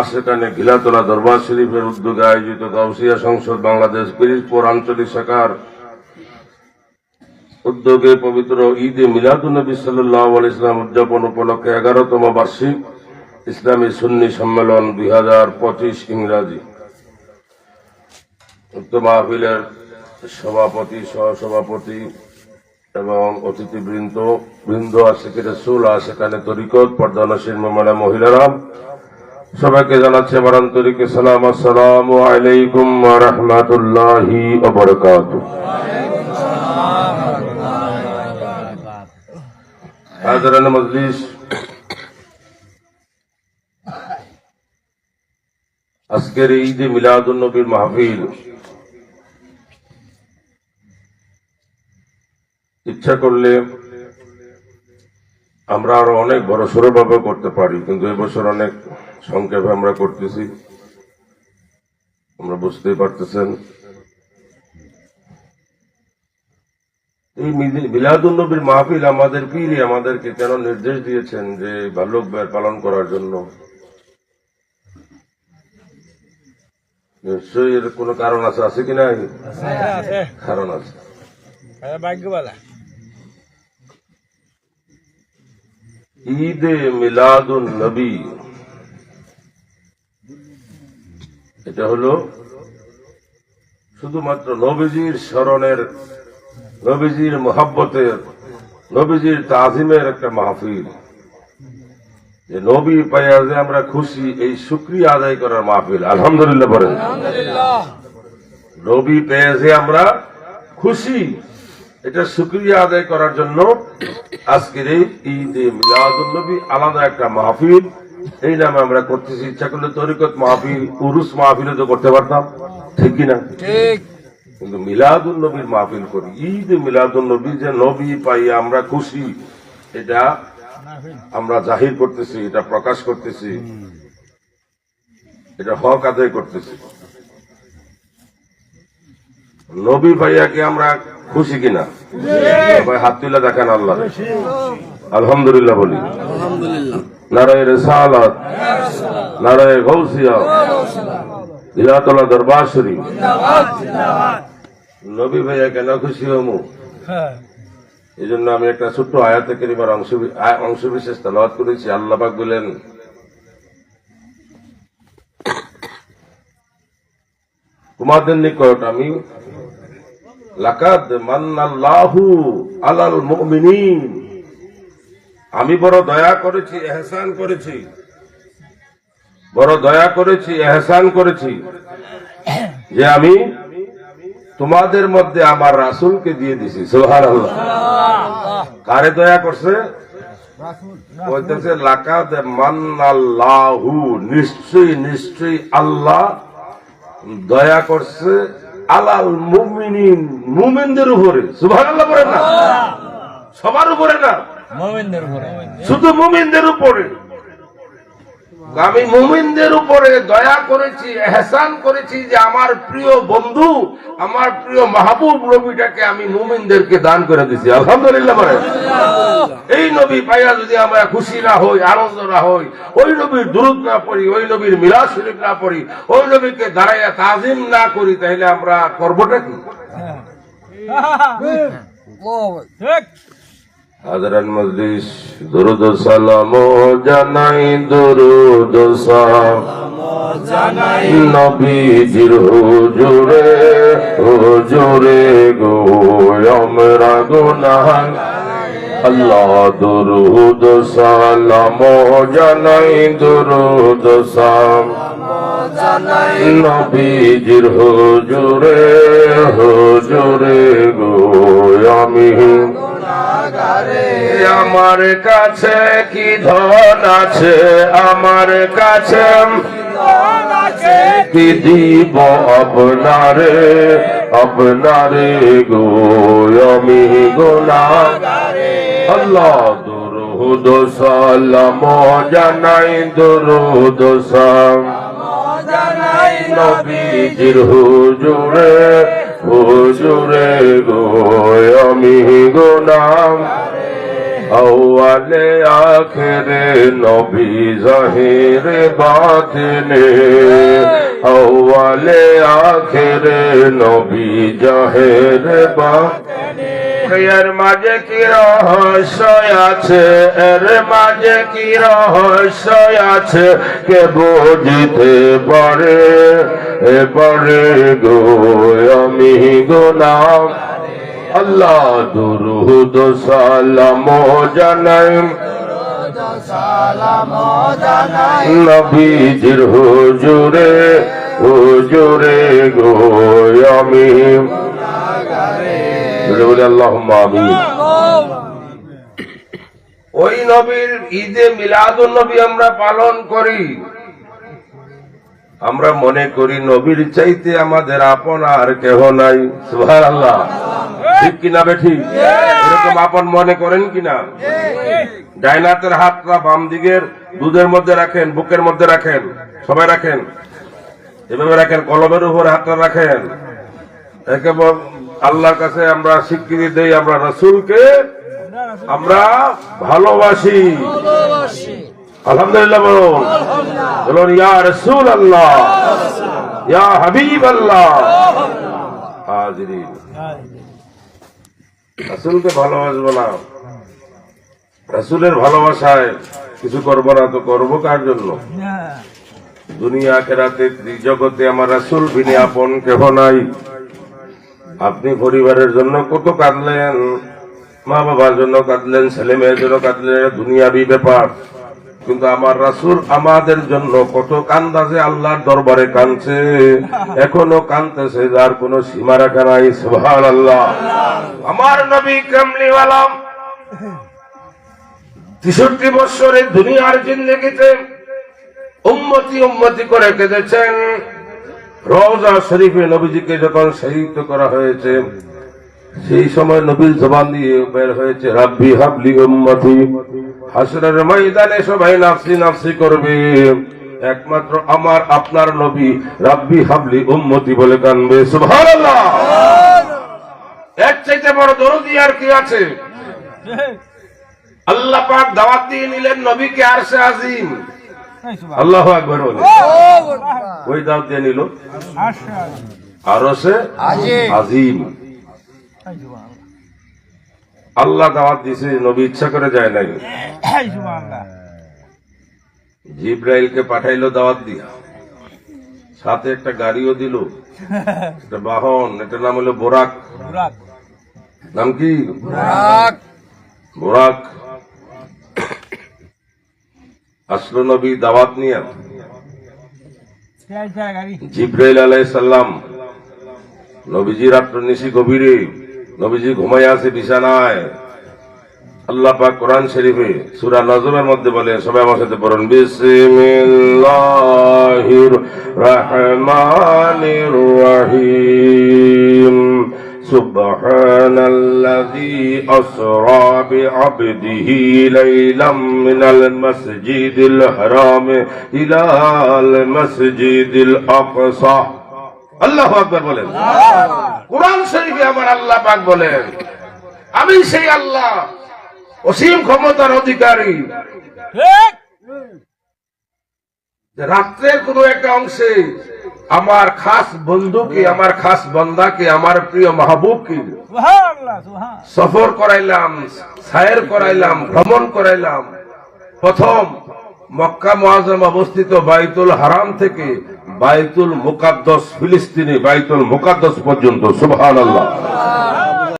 আশেকানে ঘিলাতলা দরবার শরীফের উদ্যোগে আয়োজিত গাউসিয়া সংসদ বাংলাদেশ পিরিজপুর আঞ্চলিক শাখার উদ্যোগে পবিত্র ঈদে মিলাদুন্নবী সাল্লাহ ইসলাম উদযাপন উপলক্ষে এগারোতম বার্ষিক ইসলামী সুন্নি সম্মেলন দুই হাজার পঁচিশ ইংরাজি। উক্ত মাহফিলের সভাপতি, সহসভাপতি এবং অতিথিবৃন্দ, বৃন্দ আশেখ রসুল সেখানে তরিকত, পর্দানসীন মোমানা মহিলারা সবাইকে জানাচ্ছে আমার আন্তরিক সালাম, আসসালাম আলাইকুম রহমতুল্লাহি মজলিস। আজকের ঈদে মিলাদুল নবীর মাহফিল। ইচ্ছা করলে আমরা আরও অনেক বড় সড়ো ভাবে করতে পারি কিন্তু এবছর অনেক সংক্ষেপে আমরা করতেছি। আমরা বুঝতেই পারতেছেন। এই মিলাদুল নবীর মাহফিল আমাদের পীরে আমাদেরকে কেন নির্দেশ দিয়েছেন যে বাল্যক ব্যয় পালন করার জন্য? নিশ্চয়ই এর কোনো কারণ আছে? আছে কি কিনা কারণ আছে। ভাগ্যবালা। ঈদে মিলাদুন নবী। এটা হলো শুধুমাত্র নবীজির স্মরণের নবীজির মোহাব্বতের নবীজির তাজিমের একটা মাহফিল। যে নবী পাইয়া যে আমরা খুশি এই শুক্রিয়া আদায় করার মাহফিল। আলহামদুলিল্লাহ বলেন। নবী পেয়ে যে আমরা খুশি এটা শুক্রিয়া আদায় করার জন্য আজকের এই ঈদে মিলাদুল নবী আলাদা একটা মাহফিল। এই নামে আমরা করতেছি। ইচ্ছা করলে তরিকত মাহফিল উরুস মাহফিলে তো করতে পারতাম। ঠিক কিনা? ঠিক। কিন্তু মিলাদুল নবীর মাহফিল করি। ঈদ মিলাদুল নবী যে নবী পাই আমরা খুশি। এটা আমরা জাহির করতেছি এটা প্রকাশ করতেছি। এটা হক আদায় করতেছি। নবী ভাইয়াকে আমরা খুশি কিনা? সবাই হাত তুলে দেখেন আল্লাহ। আলহামদুলিল্লাহ বলি। নারায় রেসালত নারায় গৌসিয়া ইলাতলা দরবার শরীফ। নবী ভাইয়া কেন খুশি হমু? এই জন্য আমি একটা ছোট্ট আয়াতে কেরিমার অংশ অংশ বিশেষ তালাওয়াত করেছি। আল্লাপাক বলেন তোমাদের নিকট আমি লাকাদ মান্নাল্লাহু আলাল মুমিনিন। আমি বড় দয়া করেছি এহসান করেছি। বড় দয়া করেছি এহসান করেছি। যে আমি তোমাদের মধ্যে আমার রাসূলকে দিয়ে দিছি সোহার আল্লাহ কারে দয়া করছে? বলতেছে লাকাদ মান্নাল্লাহু নিশ্চয়ই নিশ্চয়ই আল্লাহ দয়া করছে আলাল মুমিনিন মুমিনদের উপরে। সুবহানাল্লাহ বলেন না। সবার উপরে না। মোমিনদের উপরে। শুধু মুমিনদের উপরে। আমি মুমিনদের উপরে দয়া করেছি এহসান করেছি যে আমার প্রিয় বন্ধু আমার প্রিয় মাহবুব নবীটাকে আমি মুমিনদেরকে দান করে দিছি। আলহামদুলিল্লাহ বলে এই নবী পাইয়া যদি আমরা খুশি না হই আনন্দ না হই ওই নবীর দুরুদ না পড়ি ওই নবীর মিলাদ শরীফ না পড়ি ওই নবীকে দাঁড়াইয়া তাজিম না করি তাহলে আমরা করবোটা কি? ঠিক। হাজরান মজলিস দুরুদ সালাম জানাই দুরুদ জানাই নবীজির হুজুরে হুজুরে গো, আমরা গুনাহ। আল্লাহ দুরুদ সালাম জানাই দুরুদ সালাম। নবীজির হুজুরে হুজুরে গো, আমি আমার কাছে কি ধন আছে? আমার কাছে কি দিব আপনারে? আপনারে গো আমি গোনা আল্লাহ দুরুদ সালাম জানাই দুরুদ সালাম। নবীজির হুজুরে হুজুরে গো আমি গোনাম আউয়ালে আখেরে নবী জাহির বাতিনে আউয়ালে আখেরে নবী জাহির বাতিনে এর মাঝে কি রহস্য আছে? এর মাঝে কি রহস্য আছে? কে বুঝিতে পারে? এবারে গো আমি গো নাম আল্লাহ দুরুদ সালাম জানাই। নবীজির হুজুরে হুজুরে গো আমি। জোরে বলে ওই নবীর ঈদে মিলাদুন নবী আমরা পালন করি। আমরা মনে করি নবীর চাইতে আমাদের আপন আর কেহ নাই। সুহার আল্লাহ ঠিক কিনা বেঠি? এরকম আপন মনে করেন কিনা? ডাইনাতের হাতটা বাম দিকের দুধের মধ্যে রাখেন, বুকের মধ্যে রাখেন, সবাই রাখেন। এভাবে রাখেন, কলমের উপর হাতটা রাখেন। একেবারে আল্লাহর কাছে আমরা স্বীকৃতি দেই, আমরা রসুলকে আমরা ভালোবাসি। আলহামদুলিল্লাহ বলুন বলুন ইয়া রসুল আল্লাহ ইয়া হাবিব আল্লাহ হাজিরিন। রসুলকে ভালোবাসবো না। রসুলের ভালোবাসায় কিছু করব না তো করব কার জন্য? দুনিয়া কেরাতে জগতে আমার রাসুল বিনি আপন কেহ নাই। আপনি পরিবারের জন্য কত কাঁদলেন মা বাবার জন্য কাঁদলেন ছেলে মেয়ের জন্য কাঁদলেন দুনিয়াবি ব্যাপার। কিন্তু আমার রাসুল আমাদের জন্য কত কান্দাছে আল্লাহর দরবারে কানছে এখনও কানতেছে যার কোনো সীমা রাখা নাই সুহান আল্লাহ আমার নবী কামলিওয়ালাম তেষট্টি বৎসরে দুনিয়ার জিন্দগিতে উম্মতি উম্মতি করে কেঁদেছেন। রওজা শরীফে নবীজিকে যখন শহীদ করা হয়েছে সেই সময় নবীর জবান দিয়ে বের হয়েছে রাব্বি হাবলি উম্মতি হাসরের ময়দানে সবাই নাফসি নাফসি করবে। একমাত্র আমার আপনার নবী রাব্বি হাবলি উম্মতি বলে কানবে। সুবহানাল্লাহ! এর চাইতে বড় দরদি আর কি আছে? আল্লাহ পাক দাওয়াত দিয়ে নিলেন নবীকে আরশে আজিম। আল্লাহ আকবর বলে। ওই দাওয়াত দিয়ে নিল। আরশে আজিম। আল্লাহ দাওয়াত দিছে নবী ইচ্ছা করে যায় নাই। জিব্রাইলকে পাঠাইলো দাওয়াত দিয়া। সাথে একটা গাড়িও দিল। একটা বাহন এটার নাম হলো বোরাক। নাম কি? বোরাক। আসলো নবী দাওয়াত নিয়ে। জিব্রাইল আলাই সাল্লাম নবীজি রাত্র নিশি গভীরে নবীজি ঘুমাই আছে বিছানায় আল্লাহ পাক কোরআন শরীফে সূরা নজমের মধ্যে বলে সবাই আমার সাথে পড়ুন বিসমিল্লাহির রহমানির রহিম سبحان الذي أسرى بعبده ليلا من المسجد الحرام إلى المسجد الأقصى আল্লাহ আকবর বলেন। কোরআন শরীফে আমার আল্লাহ পাক বলেন আমি সেই আল্লাহ অসীম ক্ষমতার অধিকারী। রাত্রের কোন একটা অংশে আমার খাস বন্ধুকে আমার খাস বন্দাকে আমার প্রিয় মাহবুবকে সফর করাইলাম সায়ের করাইলাম ভ্রমণ করাইলাম। প্রথম মক্কা মোয়াজম অবস্থিত বাইতুল হারাম থেকে বাইতুল মুকাদ্দস ফিলিস্তিনি বাইতুল মুকাদ্দস পর্যন্ত সুবহান আল্লাহ